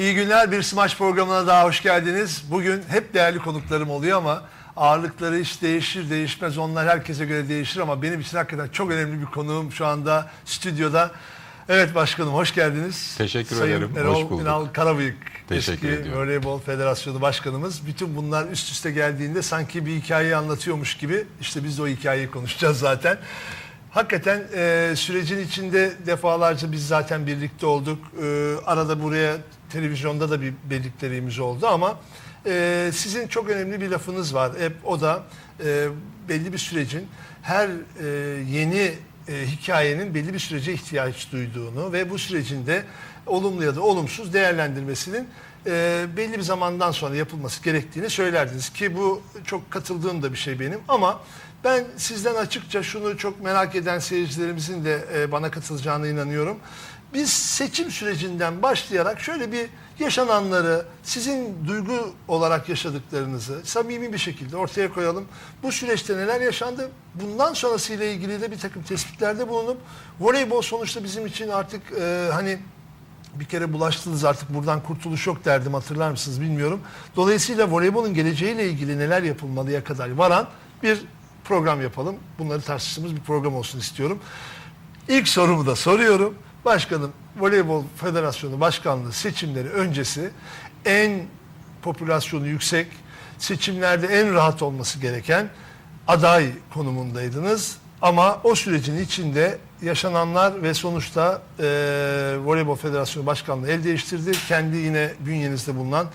İyi günler. Bir Smaç programına daha hoş geldiniz. Bugün hep değerli konuklarım oluyor ama ağırlıkları hiç değişir değişmez. Onlar herkese göre değişir ama benim için hakikaten çok önemli bir konuğum şu anda stüdyoda. Evet başkanım hoş geldiniz. Teşekkür Sayın ederim, Erol hoş bulduk. Ünal Karabıyık. Teşekkür eski ediyorum. Voleybol Federasyonu Başkanımız. Bütün bunlar üst üste geldiğinde sanki bir hikayeyi anlatıyormuş gibi. İşte biz de o hikayeyi konuşacağız zaten. Hakikaten e, sürecin içinde defalarca biz zaten birlikte olduk. E, arada buraya televizyonda da bir birlikteliğimiz oldu ama e, sizin çok önemli bir lafınız var. Hep o da e, belli bir sürecin her e, yeni e, hikayenin belli bir sürece ihtiyaç duyduğunu ve bu sürecin de olumlu ya da olumsuz değerlendirmesinin e, belli bir zamandan sonra yapılması gerektiğini söylerdiniz ki bu çok katıldığım da bir şey benim ama ben sizden açıkça şunu çok merak eden seyircilerimizin de e, bana katılacağına inanıyorum. Biz seçim sürecinden başlayarak şöyle bir yaşananları, sizin duygu olarak yaşadıklarınızı samimi bir şekilde ortaya koyalım. Bu süreçte neler yaşandı? Bundan sonrasıyla ilgili de bir takım tespitlerde bulunup voleybol sonuçta bizim için artık e, hani bir kere bulaştınız artık buradan kurtuluş yok derdim hatırlar mısınız bilmiyorum. Dolayısıyla voleybolun geleceğiyle ilgili neler yapılmalıya kadar varan bir program yapalım. Bunları tartıştığımız bir program olsun istiyorum. İlk sorumu da soruyorum. Başkanım Voleybol Federasyonu Başkanlığı seçimleri öncesi en popülasyonu yüksek, seçimlerde en rahat olması gereken aday konumundaydınız. Ama o sürecin içinde yaşananlar ve sonuçta e, Voleybol Federasyonu Başkanlığı el değiştirdi. Kendi yine bünyenizde bulunan,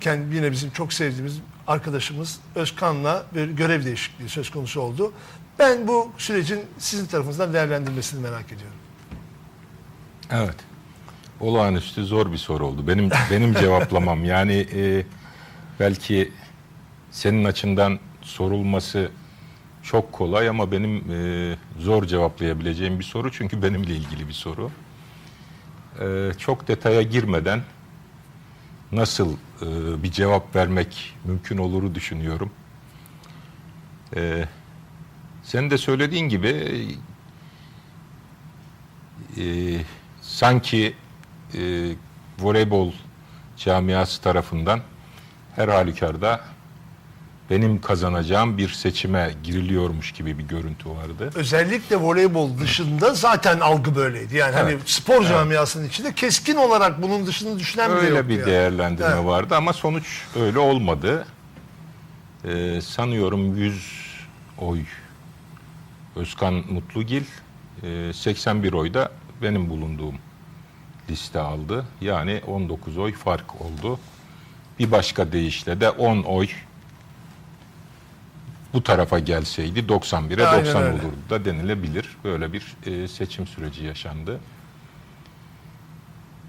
kendi yine bizim çok sevdiğimiz arkadaşımız Özkan'la bir görev değişikliği söz konusu oldu. Ben bu sürecin sizin tarafınızdan değerlendirmesini merak ediyorum. Evet. Olağanüstü zor bir soru oldu. Benim benim cevaplamam yani e, belki senin açından sorulması çok kolay ama benim e, zor cevaplayabileceğim bir soru çünkü benimle ilgili bir soru. E, çok detaya girmeden nasıl e, bir cevap vermek mümkün oluru düşünüyorum. E, senin de söylediğin gibi e, sanki e, voleybol camiası tarafından her halükarda benim kazanacağım bir seçime giriliyormuş gibi bir görüntü vardı. Özellikle voleybol dışında zaten algı böyleydi. Yani hani Evet. spor camiasının içinde keskin olarak bunun dışını düşünen bile Öyle yoktu bir yani. değerlendirme Evet. vardı ama sonuç öyle olmadı. Ee, sanıyorum 100 oy Özkan Mutlugil, e, 81 oy da benim bulunduğum liste aldı. Yani 19 oy fark oldu. Bir başka deyişle de 10 oy bu tarafa gelseydi 91'e Aynen 90 öyle. olurdu da denilebilir. Böyle bir e, seçim süreci yaşandı.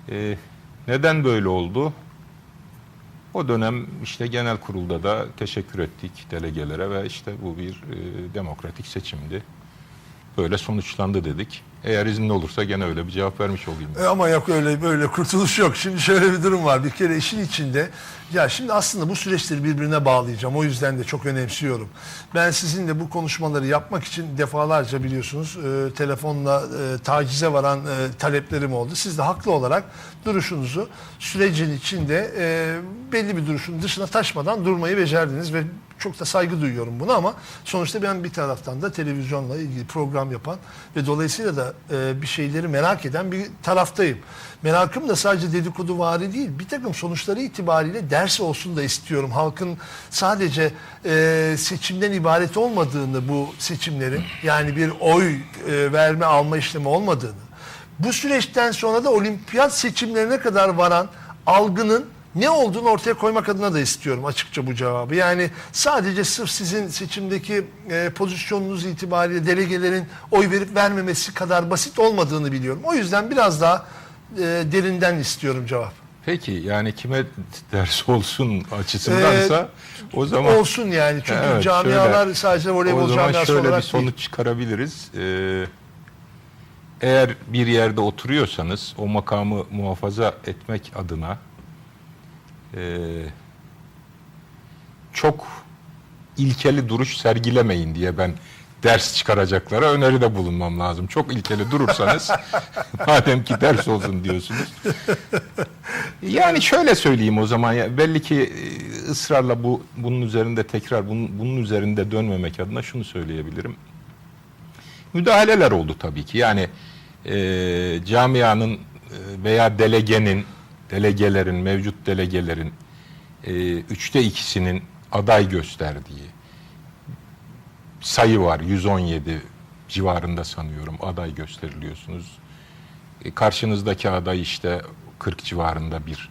E, neden böyle oldu? O dönem işte genel kurulda da teşekkür ettik delegelere ve işte bu bir e, demokratik seçimdi. Böyle sonuçlandı dedik. Eğer izinli olursa gene öyle bir cevap vermiş olayım. E ama yok öyle böyle kurtuluş yok. Şimdi şöyle bir durum var. Bir kere işin içinde ya şimdi aslında bu süreçleri birbirine bağlayacağım. O yüzden de çok önemsiyorum. Ben sizinle bu konuşmaları yapmak için defalarca biliyorsunuz e, telefonla e, tacize varan e, taleplerim oldu. Siz de haklı olarak duruşunuzu sürecin içinde e, belli bir duruşun dışına taşmadan durmayı becerdiniz ve çok da saygı duyuyorum buna ama sonuçta ben bir taraftan da televizyonla ilgili program yapan ve dolayısıyla da e, bir şeyleri merak eden bir taraftayım. Merakım da sadece dedikodu vari değil. Bir takım sonuçları itibariyle ders olsun da istiyorum. Halkın sadece e, seçimden ibaret olmadığını bu seçimlerin yani bir oy e, verme alma işlemi olmadığını bu süreçten sonra da olimpiyat seçimlerine kadar varan algının ne olduğunu ortaya koymak adına da istiyorum açıkça bu cevabı. Yani sadece sırf sizin seçimdeki e, pozisyonunuz itibariyle delegelerin oy verip vermemesi kadar basit olmadığını biliyorum. O yüzden biraz daha e, derinden istiyorum cevap. Peki yani kime ders olsun açısındansa o zaman Olsun yani çünkü Evet, camialar şöyle- sadece voleybol camiası şöyle bir sonuç değil. çıkarabiliriz. Ee, eğer bir yerde oturuyorsanız o makamı muhafaza etmek adına ee, çok ilkeli duruş sergilemeyin diye ben ders çıkaracaklara öneride bulunmam lazım. Çok ilkeli durursanız madem ki ders olsun diyorsunuz. Yani şöyle söyleyeyim o zaman ya belli ki e, ısrarla bu bunun üzerinde tekrar bunun, bunun üzerinde dönmemek adına şunu söyleyebilirim. Müdahaleler oldu tabii ki. Yani e, camianın e, veya delegenin, delegelerin, mevcut delegelerin e, üçte ikisinin aday gösterdiği sayı var. 117 civarında sanıyorum aday gösteriliyorsunuz. E, karşınızdaki aday işte 40 civarında bir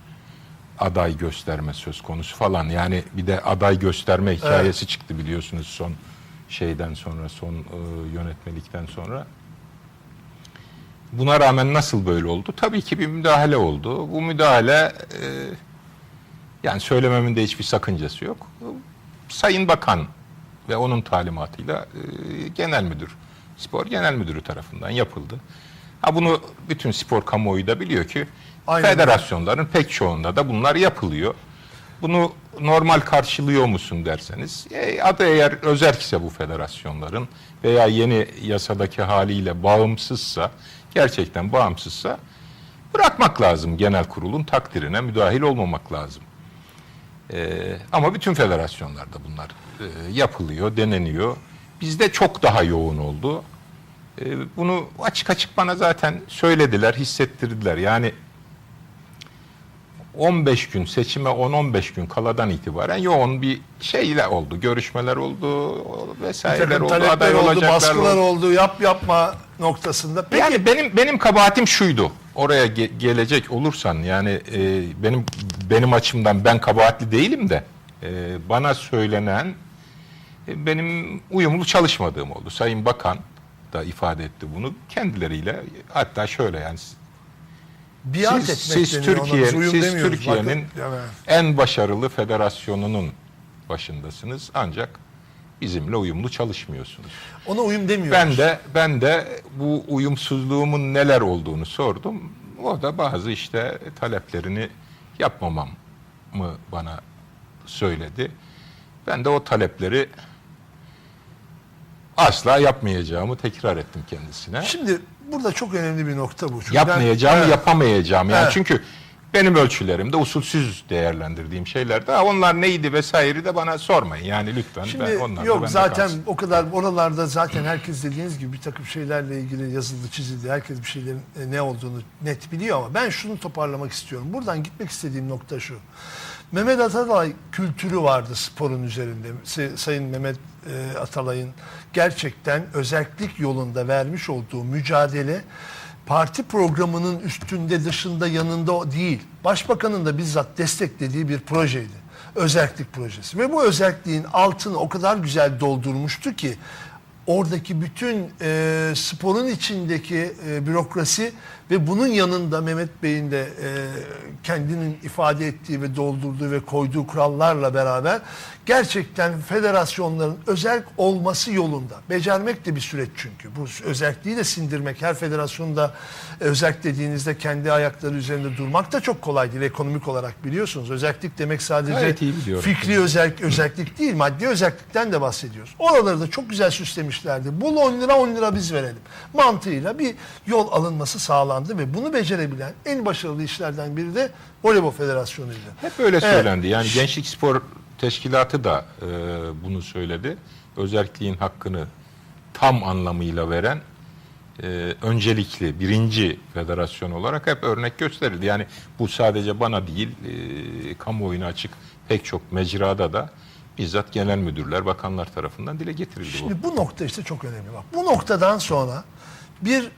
aday gösterme söz konusu falan. Yani bir de aday gösterme hikayesi çıktı biliyorsunuz son şeyden sonra, son e, yönetmelikten sonra. Buna rağmen nasıl böyle oldu? Tabii ki bir müdahale oldu. Bu müdahale e, yani söylememin de hiçbir sakıncası yok. Sayın Bakan ve onun talimatıyla e, genel müdür, spor genel müdürü tarafından yapıldı. Ha bunu bütün spor kamuoyu da biliyor ki Aynen federasyonların pek çoğunda da bunlar yapılıyor. Bunu normal karşılıyor musun derseniz, e, adı eğer özerk ise bu federasyonların veya yeni yasadaki haliyle bağımsızsa, gerçekten bağımsızsa bırakmak lazım genel kurulun takdirine müdahil olmamak lazım. Ee, ama bütün federasyonlarda bunlar e, yapılıyor, deneniyor. Bizde çok daha yoğun oldu. Ee, bunu açık açık bana zaten söylediler, hissettirdiler. Yani 15 gün seçime 10-15 gün kaladan itibaren yoğun bir şeyle oldu. Görüşmeler oldu vesaireler oldu, aday oldu, olacaklar baskılar oldu. oldu, yap yapma noktasında. Peki Yani benim benim kabahatim şuydu. Oraya ge- gelecek olursan yani e, benim benim açımdan ben kabahatli değilim de e, bana söylenen e, benim uyumlu çalışmadığım oldu. Sayın Bakan da ifade etti bunu kendileriyle hatta şöyle yani biat siz, etmek siz deniyor ona, biz Türkiye uyum siz. Türkiye'nin yani. en başarılı federasyonunun başındasınız ancak bizimle uyumlu çalışmıyorsunuz. Ona uyum demiyoruz. Ben de ben de bu uyumsuzluğumun neler olduğunu sordum. O da bazı işte taleplerini yapmamam mı bana söyledi. Ben de o talepleri asla yapmayacağımı tekrar ettim kendisine. Şimdi burada çok önemli bir nokta bu. Çünkü ben- Yapmayacağım, Evet. yapamayacağım. Yani Evet. çünkü benim ölçülerimde usulsüz değerlendirdiğim şeyler de "Ha, onlar neydi vesaire de bana sormayın. Yani lütfen Şimdi ben onlar yok bende zaten kalsın. o kadar oralarda zaten herkes dediğiniz gibi bir takım şeylerle ilgili yazıldı çizildi. Herkes bir şeylerin e, ne olduğunu net biliyor ama ben şunu toparlamak istiyorum. Buradan gitmek istediğim nokta şu. Mehmet Atalay kültürü vardı sporun üzerinde. Sayın Mehmet e, Atalay'ın gerçekten özellik yolunda vermiş olduğu mücadele parti programının üstünde dışında yanında değil. Başbakanın da bizzat desteklediği bir projeydi özellik projesi. Ve bu özelliğin altını o kadar güzel doldurmuştu ki oradaki bütün e, sporun içindeki e, bürokrasi ve bunun yanında Mehmet Bey'in de e, kendinin ifade ettiği ve doldurduğu ve koyduğu kurallarla beraber gerçekten federasyonların özel olması yolunda. Becermek de bir süreç çünkü. Bu özelliği de sindirmek her federasyonda özellik dediğinizde kendi ayakları üzerinde durmak da çok kolay değil ekonomik olarak biliyorsunuz. Özellik demek sadece fikri özellik, özellik değil maddi özellikten de bahsediyoruz. Oraları da çok güzel süslemişlerdi. Bul 10 lira 10 lira biz verelim. Mantığıyla bir yol alınması sağlandı ve bunu becerebilen en başarılı işlerden biri de Voleybol Federasyonu'ydu. Hep öyle Evet. söylendi. Yani Gençlik Spor Teşkilatı da e, bunu söyledi. Özelliğin hakkını tam anlamıyla veren e, öncelikli birinci federasyon olarak hep örnek gösterildi. Yani bu sadece bana değil, e, kamuoyuna açık pek çok mecrada da bizzat genel müdürler, bakanlar tarafından dile getirildi bu. Şimdi bu nokta işte çok önemli. Bak bu noktadan sonra bir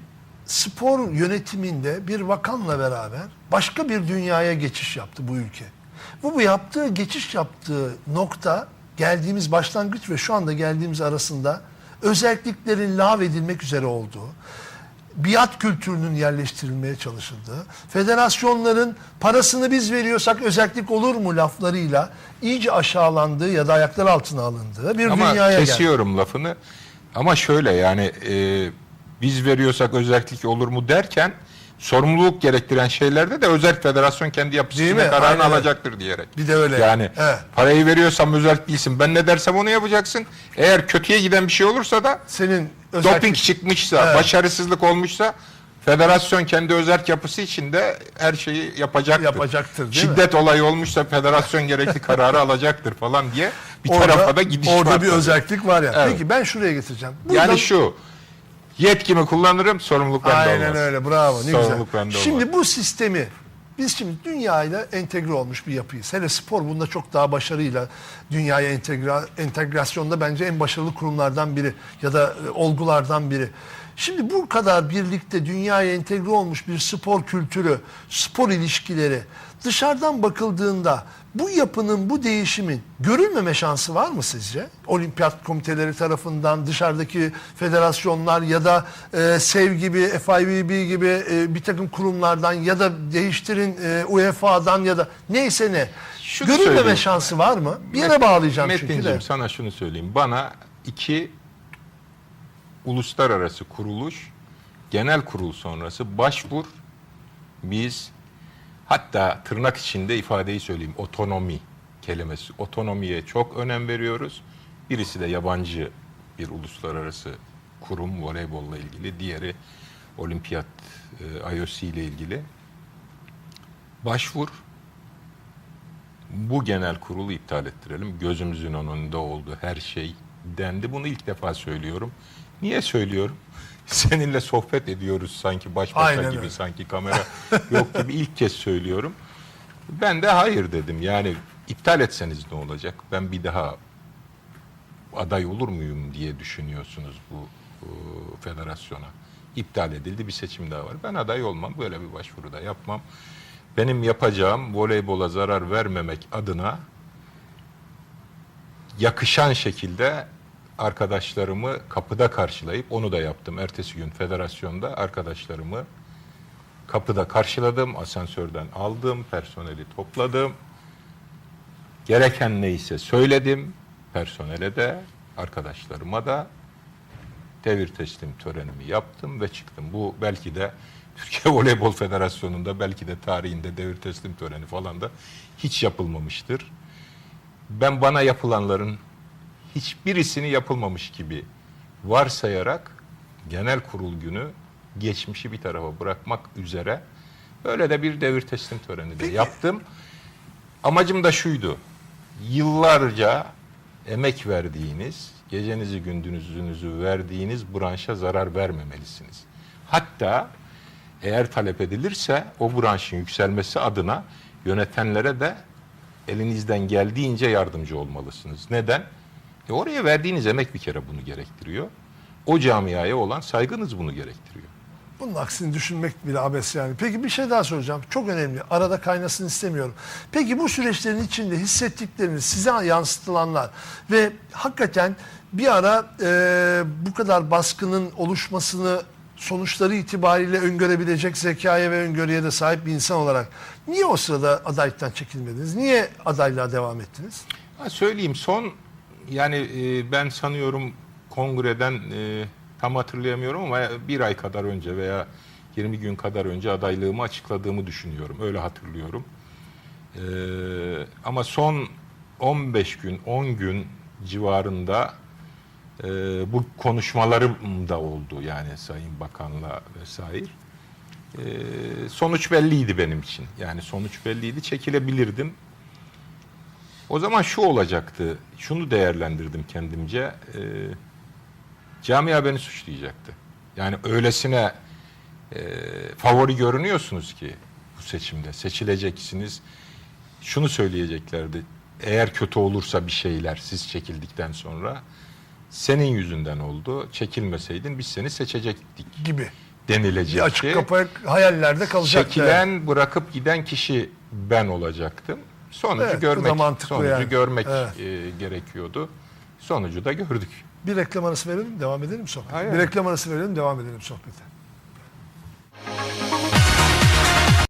spor yönetiminde bir bakanla beraber başka bir dünyaya geçiş yaptı bu ülke. Bu, bu yaptığı geçiş yaptığı nokta geldiğimiz başlangıç ve şu anda geldiğimiz arasında özelliklerin lağvedilmek üzere olduğu, biat kültürünün yerleştirilmeye çalışıldığı, federasyonların parasını biz veriyorsak özellik olur mu laflarıyla iyice aşağılandığı ya da ayaklar altına alındığı bir Ama dünyaya geldi. kesiyorum lafını. Ama şöyle yani e, biz veriyorsak özellik olur mu derken sorumluluk gerektiren şeylerde de özel federasyon kendi yapısıyla mi? kararını Aynen alacaktır diyerek. Bir de öyle. Yani Evet. parayı veriyorsam özel değilsin. Ben ne dersem onu yapacaksın. Eğer kötüye giden bir şey olursa da Senin özel doping çıkmışsa, Evet. başarısızlık olmuşsa federasyon kendi özerk yapısı içinde her şeyi yapacaktır. Yapacaktır, değil mi? Şiddet olayı olmuşsa federasyon gerekli kararı alacaktır falan diye bir orada, tarafa da gidiş orada var bir tabii. özellik var ya. Evet. Peki ben şuraya getireceğim. Buradan- Yani şu yetkimi kullanırım sorumluluk bende Aynen olmaz. öyle bravo ne Sorumluluk güzel. bende Şimdi olmaz. bu sistemi biz şimdi dünyayla entegre olmuş bir yapıyız. Hele spor bunda çok daha başarıyla dünyaya entegra, entegrasyonda bence en başarılı kurumlardan biri ya da e, olgulardan biri. Şimdi bu kadar birlikte dünyaya entegre olmuş bir spor kültürü, spor ilişkileri dışarıdan bakıldığında bu yapının, bu değişimin görülmeme şansı var mı sizce? Olimpiyat komiteleri tarafından, dışarıdaki federasyonlar ya da e, SEV gibi, FIVB gibi e, bir takım kurumlardan ya da değiştirin e, UEFA'dan ya da neyse ne. Şunu görülmeme söyleyeyim. şansı var mı? Bir yere Met- bağlayacağım çünkü de. Sana şunu söyleyeyim. Bana iki uluslararası kuruluş genel kurul sonrası başvur biz hatta tırnak içinde ifadeyi söyleyeyim otonomi kelimesi otonomiye çok önem veriyoruz. Birisi de yabancı bir uluslararası kurum voleybolla ilgili, diğeri olimpiyat e, IOC ile ilgili. Başvur bu genel kurulu iptal ettirelim. Gözümüzün önünde oldu her şey dendi. Bunu ilk defa söylüyorum. Niye söylüyorum? Seninle sohbet ediyoruz sanki baş başa Aynen gibi, öyle. sanki kamera yok gibi ilk kez söylüyorum. Ben de hayır dedim. Yani iptal etseniz ne olacak? Ben bir daha aday olur muyum diye düşünüyorsunuz bu, bu federasyona. İptal edildi bir seçim daha var. Ben aday olmam. Böyle bir başvuru da yapmam. Benim yapacağım voleybola zarar vermemek adına yakışan şekilde arkadaşlarımı kapıda karşılayıp onu da yaptım. Ertesi gün federasyonda arkadaşlarımı kapıda karşıladım. Asansörden aldım. Personeli topladım. Gereken neyse söyledim. Personele de arkadaşlarıma da devir teslim törenimi yaptım ve çıktım. Bu belki de Türkiye Voleybol Federasyonu'nda belki de tarihinde devir teslim töreni falan da hiç yapılmamıştır. Ben bana yapılanların hiçbirisini yapılmamış gibi varsayarak genel kurul günü geçmişi bir tarafa bırakmak üzere böyle de bir devir teslim töreni de yaptım. Amacım da şuydu. Yıllarca emek verdiğiniz, gecenizi gündüzünüzü verdiğiniz branşa zarar vermemelisiniz. Hatta eğer talep edilirse o branşın yükselmesi adına yönetenlere de elinizden geldiğince yardımcı olmalısınız. Neden? E oraya verdiğiniz emek bir kere bunu gerektiriyor. O camiaya olan saygınız bunu gerektiriyor. Bunun aksini düşünmek bile abes yani. Peki bir şey daha soracağım. Çok önemli. Arada kaynasın istemiyorum. Peki bu süreçlerin içinde hissettikleriniz, size yansıtılanlar ve hakikaten bir ara e, bu kadar baskının oluşmasını sonuçları itibariyle öngörebilecek zekaya ve öngörüye de sahip bir insan olarak niye o sırada adaylıktan çekilmediniz? Niye adaylığa devam ettiniz? Ha, söyleyeyim son yani e, ben sanıyorum kongreden e, tam hatırlayamıyorum ama bir ay kadar önce veya 20 gün kadar önce adaylığımı açıkladığımı düşünüyorum. Öyle hatırlıyorum. E, ama son 15 gün 10 gün civarında e, bu konuşmalarım da oldu yani Sayın Bakan'la vesaire. E, sonuç belliydi benim için. Yani sonuç belliydi. Çekilebilirdim. O zaman şu olacaktı. Şunu değerlendirdim kendimce. E, camia beni suçlayacaktı. Yani öylesine e, favori görünüyorsunuz ki bu seçimde. Seçileceksiniz. Şunu söyleyeceklerdi. Eğer kötü olursa bir şeyler siz çekildikten sonra senin yüzünden oldu. Çekilmeseydin biz seni seçecektik Gibi. denilecekti. Bir açık kapı hayallerde kalacak. Çekilen, bırakıp giden kişi ben olacaktım. Sonucu Evet, görmek, mantıklı sonucu yani. görmek Evet. e, gerekiyordu. Sonucu da gördük. Bir reklam arası verelim, devam edelim sohbete. Hayır. Bir reklam arası verelim, devam edelim sohbete.